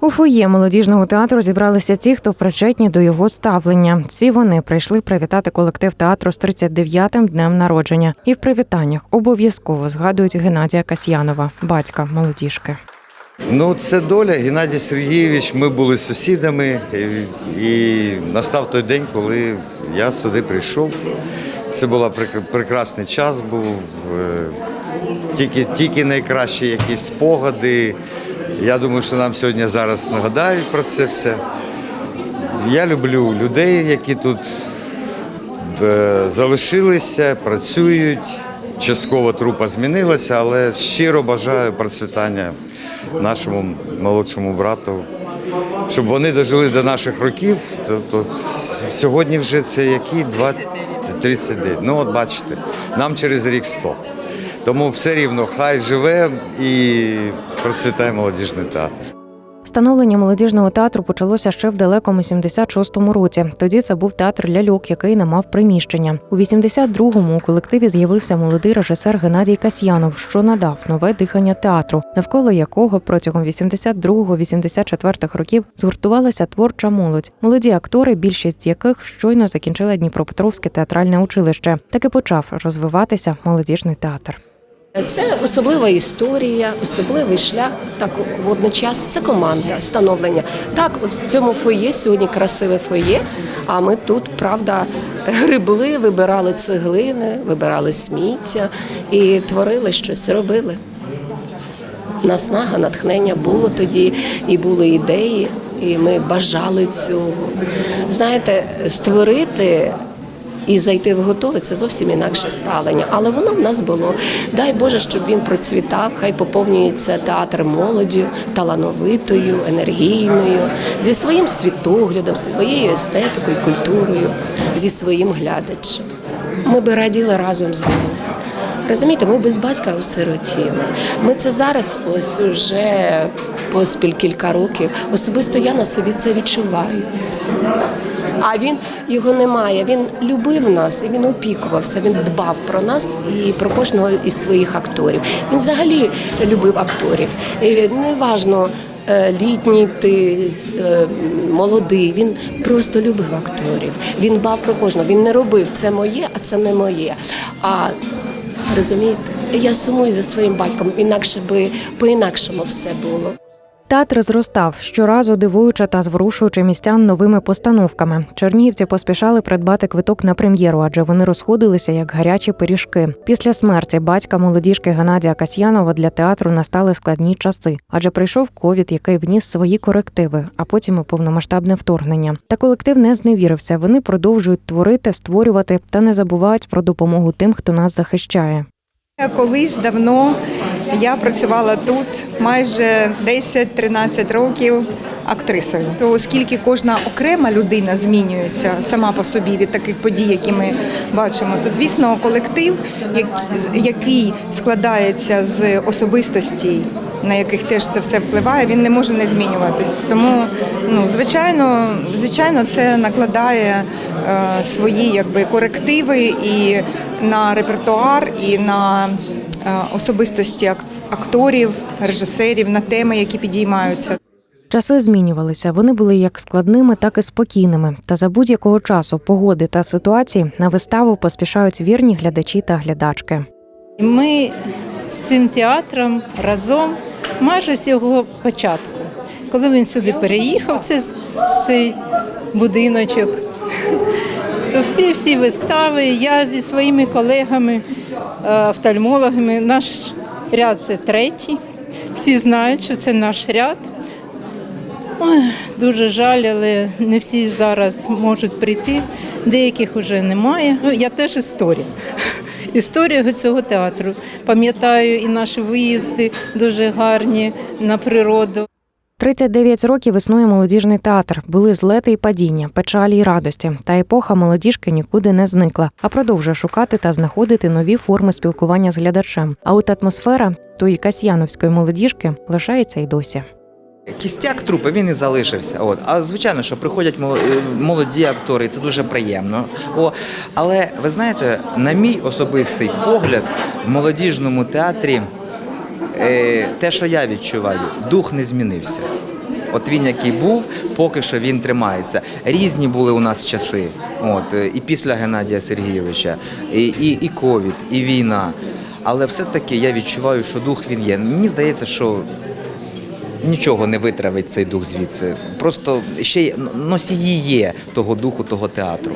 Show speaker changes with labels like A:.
A: У фоє молодіжного театру зібралися ті, хто причетні до його ставлення. Всі вони прийшли привітати колектив театру з 39-м днем народження. І в привітаннях обов'язково згадують Геннадія Касьянова, батька молодіжки.
B: Ну, це доля. Геннадій Сергійович, ми були сусідами, і, настав той день, коли я сюди прийшов. Це був прекрасний час, був е, тільки, тільки найкращі якісь спогади. Я думаю, що нам сьогодні зараз нагадають про це все. Я люблю людей, які тут е, залишилися, працюють. Частково трупа змінилася, але щиро бажаю процвітання нашому молодшому брату, щоб вони дожили до наших років. Тобто сьогодні вже це які 20, 39. Ну от бачите, нам через рік 100. Тому все рівно хай живе і процвітає молодіжний театр.
A: Становлення молодіжного театру почалося ще в далекому 76-му році. Тоді це був театр ляльок, який не мав приміщення. У 82-му у колективі з'явився молодий режисер Геннадій Касьянов, що надав нове дихання театру, навколо якого протягом 82-84 років згуртувалася творча молодь. Молоді актори, більшість з яких щойно закінчили Дніпропетровське театральне училище. Так і почав розвиватися молодіжний театр.
C: Це особлива історія, особливий шлях. Так водночас це команда становлення. Так, в цьому фоє сьогодні красиве фоє. А ми тут, правда, грибли, вибирали цеглини, вибирали сміття і творили щось, робили. Наснага, натхнення було тоді, і були ідеї, і ми бажали цього. Знаєте, створити і зайти в готове це зовсім інакше ставлення. Але воно в нас було. Дай Боже, щоб він процвітав, хай поповнюється театр молоді, талановитою, енергійною, зі своїм світоглядом, своєю естетикою, культурою, зі своїм глядачем. Ми би раділи разом з ним. Розумієте, ми без батька осиротіли. Ми це зараз ось уже поспіль кілька років. Особисто я на собі це відчуваю. А він його немає. Він любив нас і він опікувався. Він дбав про нас і про кожного із своїх акторів. Він взагалі любив акторів. Неважно. е, Літній ти е, молодий, він просто любив акторів. Він дбав про кожного. Він не робив це моє, а це не моє. А розумієте, я сумую за своїм батьком, інакше би по-інакшому все було.
A: Театр зростав щоразу дивуючи та зворушуючи містян новими постановками. Чернігівці поспішали придбати квиток на прем'єру, адже вони розходилися як гарячі пиріжки. Після смерті батька молодіжки Геннадія Касьянова для театру настали складні часи, адже прийшов ковід, який вніс свої корективи, а потім і повномасштабне вторгнення. Та колектив не зневірився. Вони продовжують творити, створювати та не забувають про допомогу тим, хто нас захищає.
D: Колись давно я працювала тут майже 10-13 років актрисою. Оскільки кожна окрема людина змінюється сама по собі від таких подій, які ми бачимо, то звісно, колектив, який складається з особистостей, на яких теж це все впливає, він не може не змінюватись. Тому, ну звичайно, звичайно, це накладає е, свої якби корективи і на репертуар, і на особистості акторів, режисерів, на теми, які підіймаються.
A: Часи змінювалися. Вони були як складними, так і спокійними. Та за будь-якого часу, погоди та ситуації на виставу поспішають вірні глядачі та глядачки.
E: Ми з цим театром разом майже з його початку. Коли він сюди переїхав, це цей будиночок, то всі всі вистави, я зі своїми колегами, е, офтальмологами, наш ряд це третій. Всі знають, що це наш ряд. Ой, дуже жаль, але не всі зараз можуть прийти, деяких вже немає. Ну, я теж історія. Історія цього театру. Пам'ятаю і наші виїзди дуже гарні на природу.
A: 39 років існує молодіжний театр. Були злети і падіння, печалі й радості. Та епоха молодіжки нікуди не зникла, а продовжує шукати та знаходити нові форми спілкування з глядачем. А от атмосфера тої касьяновської молодіжки лишається й досі.
F: Кістяк трупи він і залишився. От. А звичайно, що приходять е, молоді актори, і це дуже приємно. О, але ви знаєте, на мій особистий погляд, в молодіжному театрі те, що я відчуваю, дух не змінився. От він, який був, поки що він тримається. Різні були у нас часи. От, е, і після Геннадія Сергійовича, і, і, і ковід, і війна. Але все-таки я відчуваю, що дух він є. Мені здається, що нічого не витравить цей дух звідси. Просто ще носії є того духу, того театру.